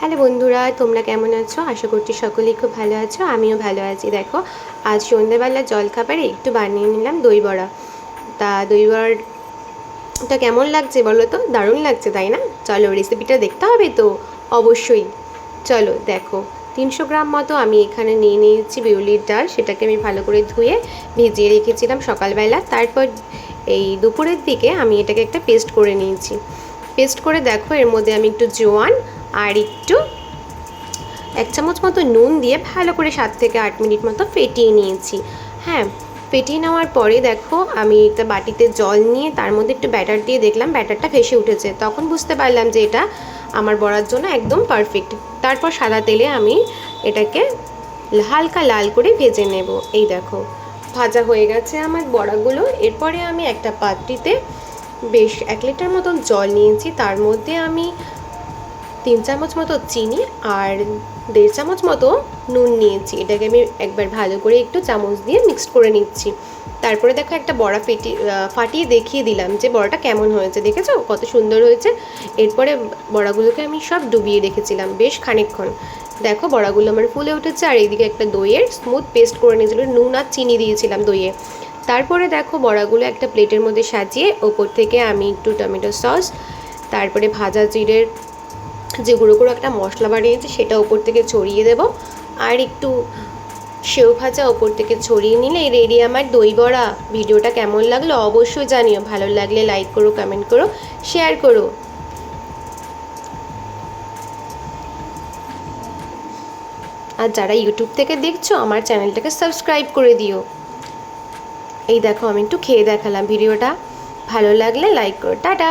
Hello বন্ধুরা, তোমরা কেমন আছো? আশা করছি সকলেই খুব ভালো আছো, আমিও ভালো আছি। দেখো, আজ সন্ধ্যেবেলা জলখাবারে একটু বানিয়ে নিলাম দই বড়া। তা দই বড়াটা কেমন লাগছে বলো তো? দারুণ লাগছে, তাই না? চলো রেসিপিটা দেখতে হবে তো? অবশ্যই। চলো, দেখো, তিনশো গ্রাম মতো আমি এখানে নিয়ে নিয়েছি বিউলির ডাল। সেটাকে আমি ভালো করে ধুয়ে ভিজিয়ে রেখেছিলাম সকালবেলা। তারপর এই দুপুরের দিকে আমি এটাকে একটা পেস্ট করে নিয়েছি। পেস্ট করে দেখো, এর মধ্যে আমি একটু জোয়ান আর একটু এক চামচ মতো নুন দিয়ে ভালো করে সাত থেকে আট মিনিট মতো ফেটিয়ে নিয়েছি। হ্যাঁ ফেটিয়ে নেওয়ার পরে দেখো আমি একটা বাটিতে জল নিয়ে তার মধ্যে একটু ব্যাটার দিয়ে দেখলাম ব্যাটারটা ভেসে উঠেছে। তখন বুঝতে পারলাম যে এটা আমার বড়ার জন্য একদম পারফেক্ট তারপর সাদা তেলে আমি এটাকে হালকা লাল করে ভেজে নেব। এই দেখো, ভাজা হয়ে গেছে আমার বড়াগুলো। এরপরে আমি একটা পাত্রিতে বেশ এক লিটার মতন জল নিয়েছি। তার মধ্যে আমি তিন চামচ মতো চিনি আর দেড় চামচ মতো নুন নিয়েছি। এটাকে আমি একবার ভালো করে একটু চামচ দিয়ে মিক্সড করে নিচ্ছি। তারপরে দেখো একটা বড়া ফেটি ফাটিয়ে দেখিয়ে দিলাম যে বড়াটা কেমন হয়েছে। দেখেছ? কত সুন্দর হয়েছে। এরপরে বড়াগুলোকে আমি সব ডুবিয়ে রেখেছিলাম বেশ খানিকক্ষণ। দেখো, বড়াগুলো আমার ফুলে উঠেছে আর এইদিকে একটা দইয়ের স্মুথ পেস্ট করে নিয়েছিল। নুন আর চিনি দিয়েছিলাম দইয়ে। তারপরে দেখো, বড়াগুলো একটা প্লেটের মধ্যে সাজিয়ে ওপর থেকে আমি একটু টমেটো সস তারপরে ভাজা জিরের যে গুঁড়ো গুঁড়ো একটা মশলা বানিয়েছি সেটা ওপর থেকে ছড়িয়ে দেব। আর একটু সেও ভাজা ওপর থেকে ছড়িয়ে নিলে রেডি আমার দই বড়া। ভিডিওটা কেমন লাগল অবশ্যই জানিও। ভালো লাগলে লাইক করো কমেন্ট করো শেয়ার করো। আর যারা ইউটিউব থেকে দেখছ, আমার চ্যানেলটাকে সাবস্ক্রাইব করে দিও। এই দেখো, আমি একটু খেয়ে দেখালাম ভিডিওটা। ভালো লাগলে লাইক করো। টাটা!